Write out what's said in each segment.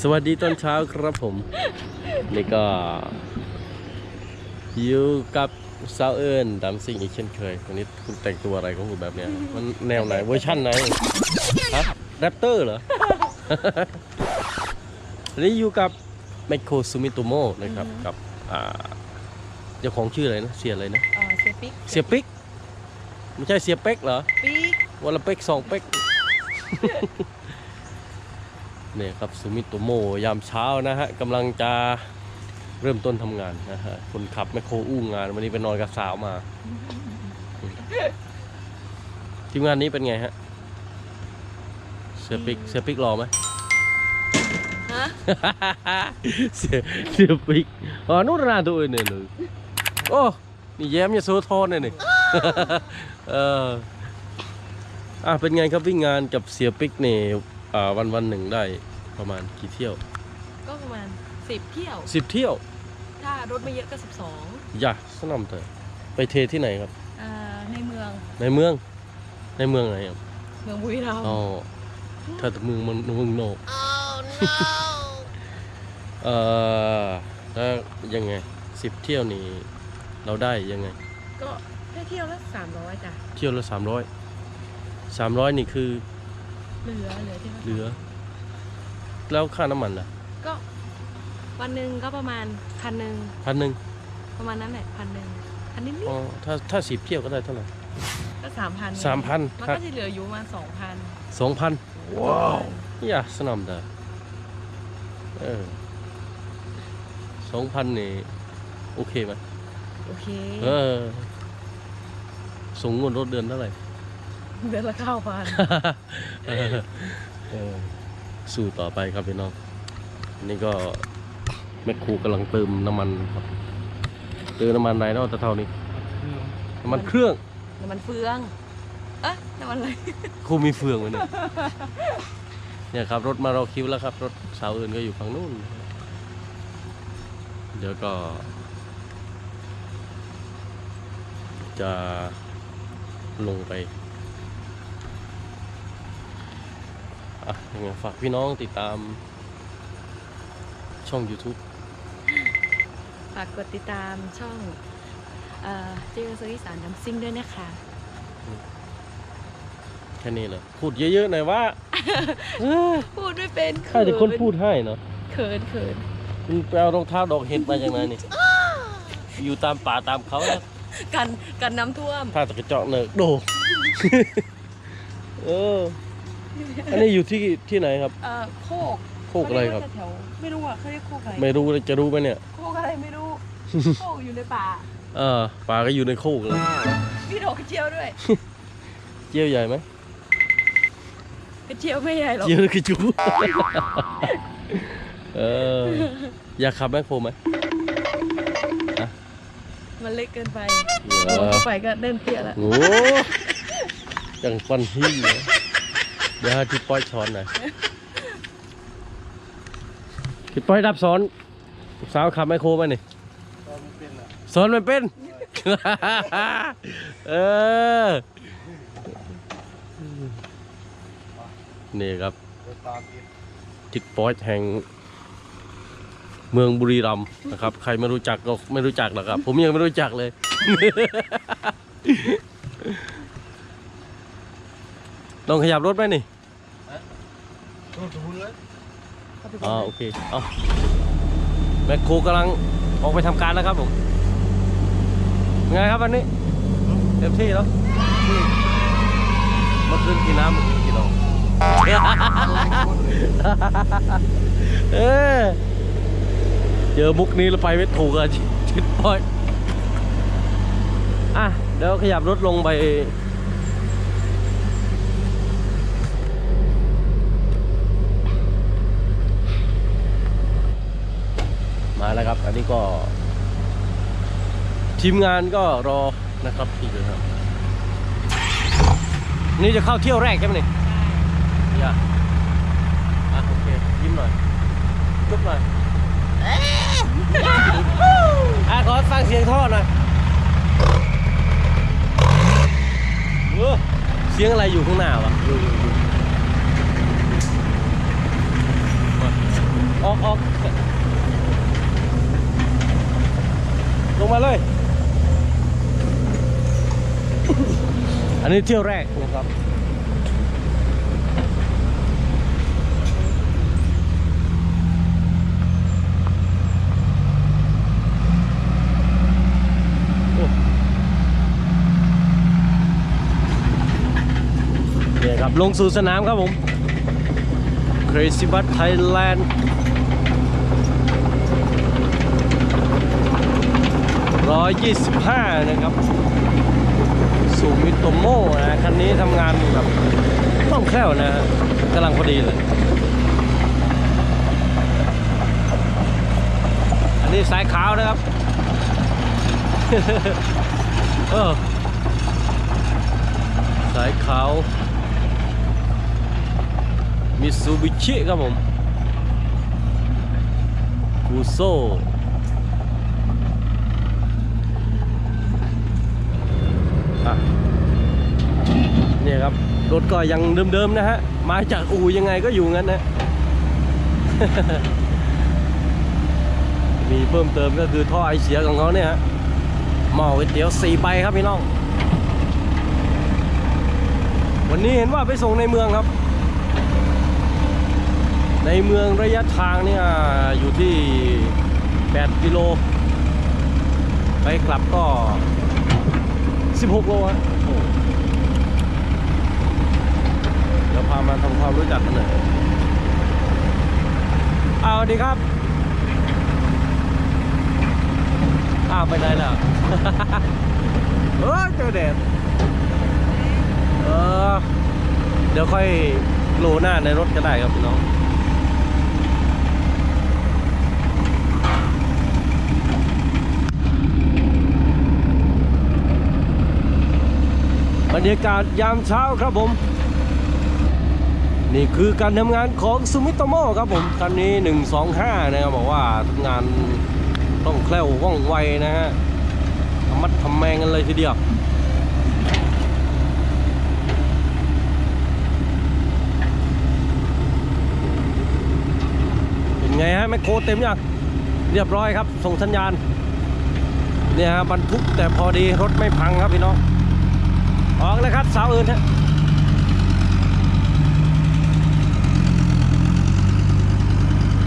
สวัสดีตอนเช้าครับผม นี่ก็ อยู่กับสาวเอิญดำซิงอีกเช่นเคย วันนี้คุณแต่งตัวอะไรของคุณแบบเนี้ย มันแนวไหนเวอร์ชั่นไหน ฮะ แรปเตอร์เหรอ วันนี้อยู่กับไมโครซูมิโตโมนะครับ กับอ่าเจ้าของชื่ออะไรนะ เสียอะไรนะเอ่อเซปิกเสียปิ๊ก ไม่ใช่เสียเป็กเหรอ ปิกวันละเป๊กสองเป๊ก เนี่ยครับซูมิโตโมยามเช้านะฮะกำลังจะเริ่มต้นทำงานนะฮะคนขับแมคโครอู้งาน วันนี้ไปนอนกับสาวมา ทีมงานนี้เป็นไงฮะเสือปิกเสือปิกรอไหมฮะ เสือเสือปิกอ๋อนู่นนาตัวอื่นเนี่ยเลยโอ้นี่แย้มยาโซทอนเนี่ยนี่เอออะเป็นไงครับวิ่งงานกับเสียปิกเนี่ยอ่า วันวันหนึ่งได้ประมาณกี่เที่ยวก็ประมาณสิบเที่ยวสิบเที่ยว ถ้ารถไม่เยอะก็สิบสองอย่าสนำเถอะไปเทที่ไหนครับอ่าในเมืองในเมืองในเมืองไหนครับเมืองบุรีรัมย์อ๋อถ้าแต่เมืองมันเมืองนอกเอ่อแล้วยังไงสิบเที่ยวนี่เราได้ยังไง ก็ได้เที่ยวละสามร้อยจ้ะเที่ยวละสามร้อยสามร้อยนี่คือ เหลือเหลือที่ละเหลือ แล้วค่าน้ำมันล่ะก็วันหนึ่งก็ประมาณพันหนึ่งพันหนึ่งประมาณนั้นแหละพันหนึ่งพันนิดนิดอ๋อถ้าถ้าสิบเที่ยวก็ได้เท่าไหร่ก็สามพันสามพันมันครับก็จะเหลืออยู่ประมาณสองพันสองพันว้าวอย่าสนำเด้อเออสองพันนี่โอเคไหมโอเค เออส่งเงินรถเดือนเท่าไหร่ เดือนละเก้าพันเออเออสู้ต่อไปครับพี่น้องอันนี่ก็แม่ครูกำลังเติมน้ำมันครับ เติมน้ำมันไหนเนาะตะเท่านี้น้ำมันเครื่องน้ำมันเฟืองเอ๊ะน้ำมันอะไรครูมีเฟืองไว้เนี่ยเนี่ยครับ รถมารอคิวแล้วครับ รถสาวอื่นก็อยู่ฝั่งนู้น เดี๋ยวก็ จะลงไป อะยังไงฝากพี่น้องติดตามช่อง YouTube ฝากกดติดตามช่องเอ่อเจอโซอีสานน้ำซิ่งด้วยนะคะ แค่นี้เลยพูดเยอะๆหน่อยว่าเออพูดไม่เป็นข้าจะคนพูดให้เนาะเขินเขินคุณไปเอารองเท้าดอกเห็ดมาจากไหนนี่อยู่ตามป่าตามเขานะกันกันน้ำท่วม ถ้าตะกระเจาะเนิกโดเออ อันนี้อยู่ที่ที่ไหนครับ เอ่อโคกโคกอะไรครับ เขาเยกว่าแถวไม่รู้อะเขาเรียกโคกอะไรไม่รู้เลยจะรู้ไหมเนี่ย โคกอะไรไม่รู้ โคกอยู่ในป่าเออป่าก็อยู่ในโคกเลยมีดอกกระเจียวด้วย เจียวใหญ่ไหมกระเจียวไม่ใหญ่หรอกเจียวกระจู เอออยากขับแมคโครไหมมันเล็กเกินไปเอโอ้อเข้าไปก็เล่นเตี้ยแล้วโอ้จังฟันที่เลย เดี๋ยวให้พี่ป้อยสอนหน่อยพี่ป้อยรับสอนสาวขับแมโครไหมนี่สอนไม่เป็น เออ นี่ครับทิดปอยแห่งเมืองบุรีรัมย์นะครับ ใครไม่รู้จักก็ไม่รู้จักหรอกครับ ผมยังไม่รู้จักเลย ลองขยับรถไหมนี่อ๋อโอเคเอาแมคโครกำลังออกไปทำการแล้วครับผมไงครับวันนี้เต็มที่แล้วเมื่อคืนกินน้ำเมื่อคืนกินนมเออเจอมุกนี้แล้วไปไม่ถูกอะชิดปอยอะเดี๋ยวขยับรถลงไป มาแล้วครับ อันนี้ก็ ทีมงานก็รอนะครับอีกเลยครับ นี่จะเข้าเที่ยวแรกใช่ไหมนี่อย่าอะโอเค ยิ้มหน่อยจุ๊บหน่อยอะขอฟังเสียงท่อหน่อยเออเสียงอะไรอยู่ข้างหน้าวะอยู่อยู่อยู่มาออกออกลง มาเลย อันนี้เที่ยวแรกนะครับเนี่ยครับ ลงสู่สนามครับผม Crazy Bus Thailand 125 นะครับสูมิโตโมนะคันนี้ทำงานแบบคล่องแคล่วนะกำลังพอดีเลย อันนี้สายขาวนะครับเออสายขาวมิซูบิชิครับผมกูโซอะ เนี่ยครับ รถก็ยังเดิมๆนะฮะ มาจากอู่ยังไงก็อยู่งั้นนะ มีเพิ่มเติมก็คือท่อไอเสียของเขาเนี่ยฮะหม้อก๋วยเตี๋ยวสี่ใบครับพี่น้อง วันนี้เห็นว่าไปส่งในเมืองครับ ในเมืองระยะทางเนี่ยอยู่ที่ 8 กิโล ไปกลับก็ 16 โลฮะโอ้เดี๋ยวพามาทำความรู้จักกันหน่อยเอาสวัสดีครับอ้าวไปไหนล่ะเออเจอแดดเออเดี๋ยวค่อยโลหน้าในรถก็ได้ครับพี่น้อง รรยากาศยามเช้าครับผม นี่คือการทำงานของซูมิโตโมครับผมคันนี้ 125 นะครับบอกว่าทำงานต้องแคล่วว่องไวนะฮะทำมัดทำแมงกันเลยทีเดียวเป็นไงฮะแมคโครเต็มยังเรียบร้อยครับ ส่งสัญญาณเนี่ยฮะบรรทุกแต่พอดีรถไม่พังครับพี่น้อง ออกเลยครับเสาอื่นฮะ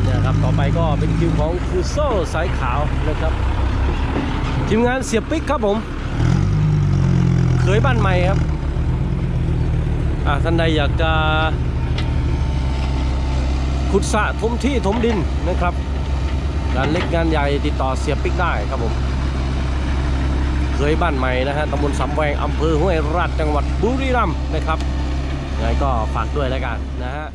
เนี่ยครับต่อไปก็เป็นคิวของคูโซ่สายขาวนะครับทีมงานเสียบปิ๊กครับผม เคยบ้านใหม่ครับอ่าท่านใดอยากจะขุดสระถมที่ถมดินนะครับงานเล็กงานใหญ่ติดต่อเสียบปิ๊กได้ครับผม เคยบ้านใหม่นะฮะตำบลสำแวงอำเภอห้วยราชจังหวัดบุรีรัมย์นะครับยังไงก็ฝากด้วยแล้วกันนะฮะ